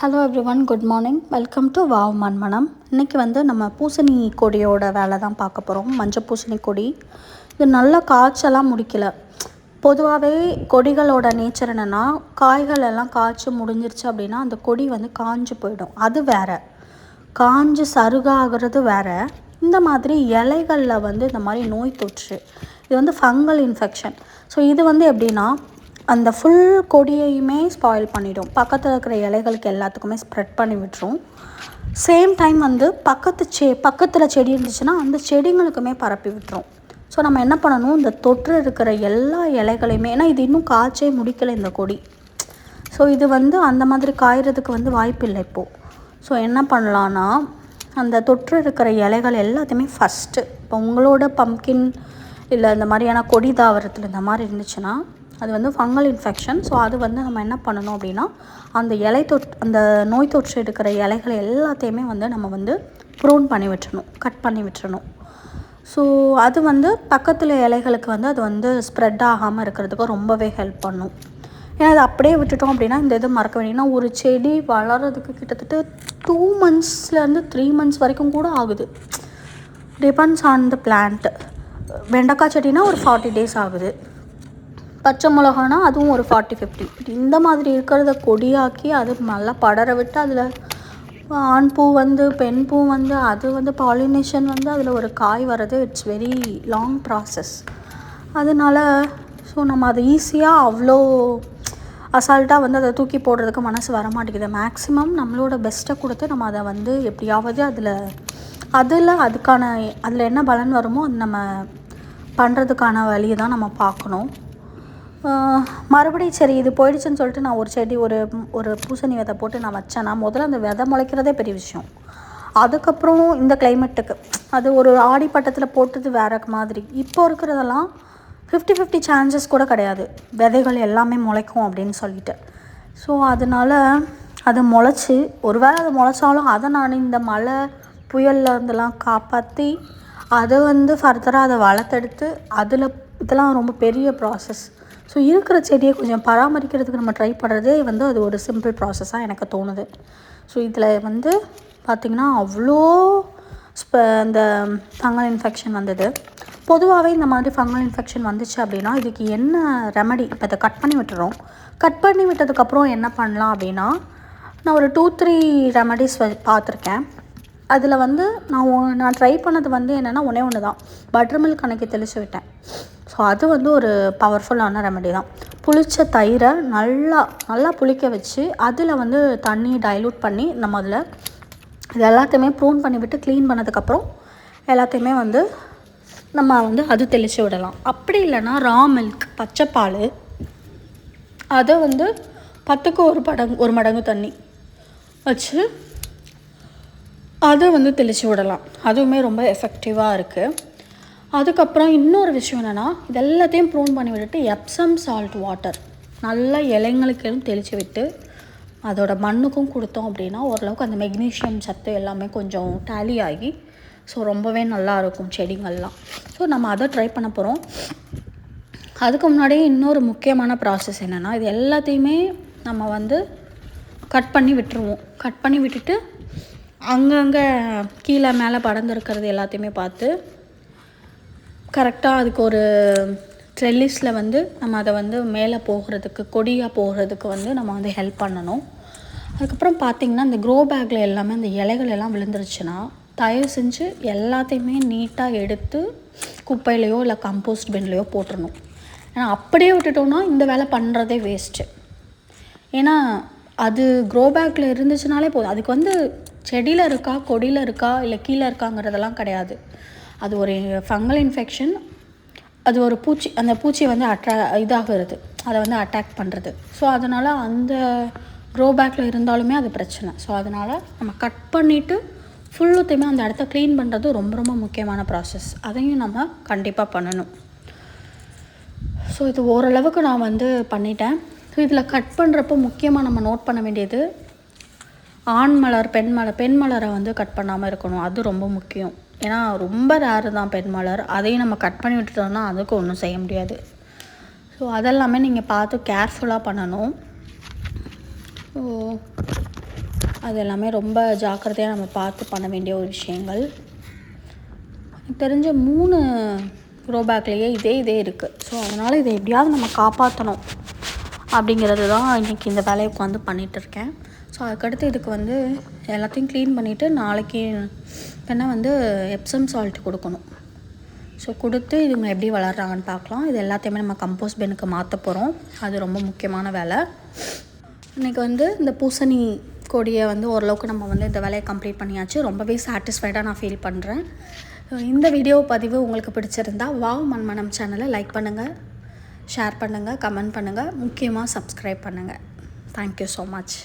Hello everyone good morning welcome to wow மண்மனம் இன்றைக்கி வந்து நம்ம பூசணி கொடியோட வேலை தான் பார்க்க போகிறோம் மஞ்சள் பூசணி கொடி. இது நல்லா காய்ச்சலாம் முடிக்கலை. பொதுவாகவே கொடிகளோட நேச்சர் என்னென்னா காய்கள் எல்லாம் காய்ச்சி முடிஞ்சிருச்சு அப்படின்னா அந்த கொடி வந்து காஞ்சு போயிடும். அது வேற. காஞ்சு சருகாகிறது வேற. இந்த மாதிரி இலைகளில் வந்து இந்த மாதிரி நோய் தொற்று. இது வந்து ஃபங்கல் இன்ஃபெக்ஷன் ஸோ இது வந்து எப்படின்னா அந்த ஃபுல் கொடியையுமே ஸ்பாயில் பண்ணிடும். பக்கத்தில் இருக்கிற இலைகளுக்கு எல்லாத்துக்குமே ஸ்ப்ரெட் பண்ணி விட்டுரும். சேம் டைம் வந்து பக்கத்து செ பக்கத்தில் செடி இருந்துச்சுன்னா அந்த செடிங்களுக்குமே பரப்பி விட்டுரும். ஸோ நம்ம என்ன பண்ணணும்? இந்த தொற்று இருக்கிற எல்லா இலைகளையுமே ஏன்னா இது இன்னும் காய்ச்சே முடிக்கலை இந்த கொடி. ஸோ இது வந்து அந்த மாதிரி காயறதுக்கு வந்து வாய்ப்பு இல்லை இப்போது ஸோ என்ன பண்ணலான்னா அந்த தொற்று இருக்கிற இலைகள் எல்லாத்தையுமே ஃபஸ்ட்டு இப்போ உங்களோட பம்கின் இல்லை இந்த மாதிரியான கொடி தாவரத்தில் இந்த மாதிரி இருந்துச்சுன்னா அது வந்து ஃபங்கல் இன்ஃபெக்ஷன் ஸோ அது வந்து நம்ம என்ன பண்ணணும் அப்படின்னா அந்த இலை தொற்று அந்த நோய் தொற்று இருக்கிற இலைகள் எல்லாத்தையுமே வந்து நம்ம வந்து ப்ரூன் பண்ணி விட்டுறணும் கட் பண்ணி விட்டுறணும் ஸோ அது வந்து பக்கத்தில் இலைகளுக்கு வந்து அது வந்து ஸ்ப்ரெட் ஆகாமல் இருக்கிறதுக்கு ரொம்பவே ஹெல்ப் பண்ணும். ஏன்னா அது அப்படியே விட்டுட்டோம் அப்படின்னா இந்த இது மறக்க வேண்டியனா ஒரு செடி வளர்கிறதுக்கு கிட்டத்தட்ட டூ மந்த்ஸ்லேருந்து த்ரீ மந்த்ஸ் வரைக்கும் கூட ஆகுது. டிபெண்ட்ஸ் ஆன் த பிளான்ட் வெண்டைக்காய் செடினா ஒரு ஃபார்ட்டி டேஸ் ஆகுது. பச்சை மிளகானா அதுவும் ஒரு ஃபார்ட்டி ஃபிஃப்டி இந்த மாதிரி இருக்கிறத கொடியாக்கி அது நல்லா படர விட்டு அதில் ஆண் பூ வந்து பெண் பூ வந்து அது வந்து பாலினேஷன் வந்து அதில் ஒரு காய் வர்றது இட்ஸ் வெரி லாங் ப்ராசஸ் அதனால் ஸோ நம்ம அதை ஈஸியாக அவ்வளோ அசால்ட்டாக வந்து அதை தூக்கி போடுறதுக்கு மனசு வர மாட்டேங்குது. மேக்ஸிமம் நம்மளோட பெஸ்ட்டை கொடுத்து நம்ம அதை வந்து எப்படியாவது அதில் அதில் அதுக்கான அதில் என்ன பலன் வருமோ அது நம்ம பண்ணுறதுக்கான வழியை தான் நம்ம பார்க்கணும். மறுபடியும் சரி இது போயிடுச்சுன்னு சொல்லிட்டு நான் ஒரு செடி ஒரு ஒரு பூசணி விதை போட்டு நான் வச்சேன்னா முதல்ல அந்த விதை முளைக்கிறதே பெரிய விஷயம். அதுக்கப்புறம் இந்த கிளைமேட்டுக்கு அது ஒரு ஆடி பட்டத்தில் போட்டது வேற மாதிரி. இப்போ இருக்கிறதெல்லாம் ஃபிஃப்டி ஃபிஃப்டி சான்சஸ் கூட கிடையாது. விதைகள் எல்லாமே முளைக்கும் அப்படின்னு சொல்லிட்டு. ஸோ அதனால் அது முளைச்சி ஒருவேளை அது முளைச்சாலும் அதை நான் இந்த மழை புயலில் இருந்தெல்லாம் காப்பாற்றி அதை வந்து ஃபர்தராக அதை வளர்த்தெடுத்து அதில் இதெல்லாம் ரொம்ப பெரிய ப்ராசஸ் ஸோ இருக்கிற செடியை கொஞ்சம் பராமரிக்கிறதுக்கு நம்ம ட்ரை பண்ணுறதே வந்து அது ஒரு சிம்பிள் ப்ராசஸாக எனக்கு தோணுது. ஸோ இதில் வந்து பார்த்திங்கன்னா அவ்வளோ ஸ்ப இந்த ஃபங்கல் இன்ஃபெக்ஷன் வந்தது. பொதுவாகவே இந்த மாதிரி ஃபங்கல் இன்ஃபெக்ஷன் வந்துச்சு அப்படின்னா இதுக்கு என்ன ரெமடி இப்போ இதை கட் பண்ணி விட்டுறோம். கட் பண்ணி விட்டதுக்கப்புறம் என்ன பண்ணலாம் அப்படின்னா நான் ஒரு டூ த்ரீ ரெமடிஸ் பார்த்துருக்கேன் அதில் வந்து நான் நான் ட்ரை பண்ணது வந்து என்னென்னா ஒன்றே ஒன்று தான் பட்டர் மில்க் அன்னைக்கு தெளித்து விட்டேன். ஸோ அது வந்து ஒரு பவர்ஃபுல்லான ரெமெடி தான். புளிச்ச தயிரை நல்லா நல்லா புளிக்க வச்சு அதில் வந்து தண்ணி டைலூட் பண்ணி நம்ம அதில் இது எல்லாத்தையுமே ப்ரூன் பண்ணி விட்டு க்ளீன் பண்ணதுக்கப்புறம் எல்லாத்தையுமே வந்து நம்ம வந்து அது தெளித்து விடலாம். அப்படி இல்லைன்னா ரா மில்க் பச்சைப்பால் அதை வந்து பத்துக்கு ஒரு படங்கு ஒரு மடங்கு தண்ணி வச்சு அதை வந்து தெளித்து விடலாம். அதுவுமே ரொம்ப எஃபெக்டிவாக இருக்குது அதுக்கப்புறம் இன்னொரு விஷயம் என்னென்னா இது எல்லாத்தையும் ப்ரூன் பண்ணி விட்டுட்டு எப்சம் சால்ட் வாட்டர் நல்லா இலைங்களுக்கும் தெளித்து விட்டு அதோட மண்ணுக்கும் கொடுத்தோம் அப்படின்னா ஓரளவுக்கு அந்த மெக்னீஷியம் சத்து எல்லாமே கொஞ்சம் டேலி ஆகி ஸோ ரொம்பவே நல்லா இருக்கும் செடிங்கள்லாம். ஸோ நம்ம அதை ட்ரை பண்ண போகிறோம் அதுக்கு முன்னாடி இன்னொரு முக்கியமான ப்ராசஸ் என்னென்னா இது எல்லாத்தையுமே நம்ம வந்து கட் பண்ணி விட்டுருவோம். கட் பண்ணி விட்டுட்டு அங்கங்கே கீழே மேலே படர்ந்துருக்கிறது எல்லாத்தையுமே பார்த்து கரெக்டாக அதுக்கு ஒரு ட்ரெல்லிஸில் வந்து நம்ம அதை வந்து மேலே போகிறதுக்கு கொடியாக போகிறதுக்கு வந்து நம்ம வந்து ஹெல்ப் பண்ணணும். அதுக்கப்புறம் பார்த்திங்கன்னா இந்த க்ரோ பேக்கில் எல்லாமே அந்த இலைகள் எல்லாம் விழுந்துருச்சுன்னா தயவு செஞ்சு எல்லாத்தையுமே நீட்டாக எடுத்து குப்பையிலையோ இல்லை கம்போஸ்ட் பின்லையோ போட்டுடணும் ஏன்னா அப்படியே விட்டுட்டோம்னா இந்த வேலை பண்ணுறதே வேஸ்ட்டு ஏன்னா அது க்ரோ பேக்கில் இருந்துச்சுனாலே போதும். அதுக்கு வந்து செடியில் இருக்கா கொடியில் இருக்கா இல்லை கீழே இருக்காங்கிறதெல்லாம் கிடையாது. அது ஒரு ஃபங்கல் இன்ஃபெக்ஷன் அது ஒரு பூச்சி அந்த பூச்சி வந்து அட்ரா இதாகிறது. அதை வந்து அட்டாக் பண்ணுறது ஸோ அதனால் அந்த க்ரோ பேக்கில் இருந்தாலுமே அது பிரச்சனை. ஸோ அதனால் நம்ம கட் பண்ணிவிட்டு ஃபுல்லுத்தையுமே அந்த இடத்த க்ளீன் பண்ணுறது ரொம்ப ரொம்ப முக்கியமான ப்ராசஸ் அதையும் நம்ம கண்டிப்பாக பண்ணணும். ஸோ இது ஓரளவுக்கு நான் வந்து பண்ணிட்டேன். ஸோ இதில் கட் பண்ணுறப்போ முக்கியமாக நம்ம நோட் பண்ண வேண்டியது ஆண் மலர் பெண் மலர் பெண் மலரை வந்து கட் பண்ணாமல் இருக்கணும். அது ரொம்ப முக்கியம். ஏன்னா ரொம்ப ரேரு தான் பெண் மலர் அதையும் நம்ம கட் பண்ணி விட்டுட்டோம்னா அதுக்கு ஒன்றும் செய்ய முடியாது. ஸோ அதெல்லாமே நீங்கள் பார்த்து கேர்ஃபுல்லாக பண்ணணும். ஸோ அது எல்லாமே ரொம்ப ஜாக்கிரதையாக நம்ம பார்த்து பண்ண வேண்டிய ஒரு விஷயங்கள். எனக்கு தெரிஞ்ச மூணு ரோபேக்லேயே இதே இதே இருக்குது ஸோ அதனால் இதை எப்படியாவது நம்ம காப்பாற்றணும் அப்படிங்கிறது தான் இன்றைக்கி இந்த வேலையை உட்காந்து பண்ணிகிட்டு இருக்கேன் ஸோ அதுக்கடுத்து இதுக்கு வந்து எல்லாத்தையும் க்ளீன் பண்ணிவிட்டு நாளைக்கு வேணா வந்து எப்சம் சால்ட் கொடுக்கணும். ஸோ கொடுத்து இதுங்க எப்படி வளர்கிறாங்கன்னு பார்க்கலாம். இது எல்லாத்தையுமே நம்ம கம்போஸ்ட் பெனுக்கு மாற்ற போகிறோம் அது ரொம்ப முக்கியமான வேலை. இன்றைக்கி வந்து இந்த பூசணி கொடியை வந்து ஓரளவுக்கு நம்ம வந்து இந்த வேலையை கம்ப்ளீட் பண்ணியாச்சு. ரொம்பவே சாட்டிஸ்ஃபைடாக நான் ஃபீல் பண்ணுறேன் இந்த வீடியோ பதிவு உங்களுக்கு பிடிச்சிருந்தா வாவ் மண்மனம் சேனலை லைக் பண்ணுங்கள் ஷேர் பண்ணுங்கள் கமெண்ட் பண்ணுங்கள் முக்கியமாக சப்ஸ்கிரைப் பண்ணுங்கள் தேங்க்யூ ஸோ மச்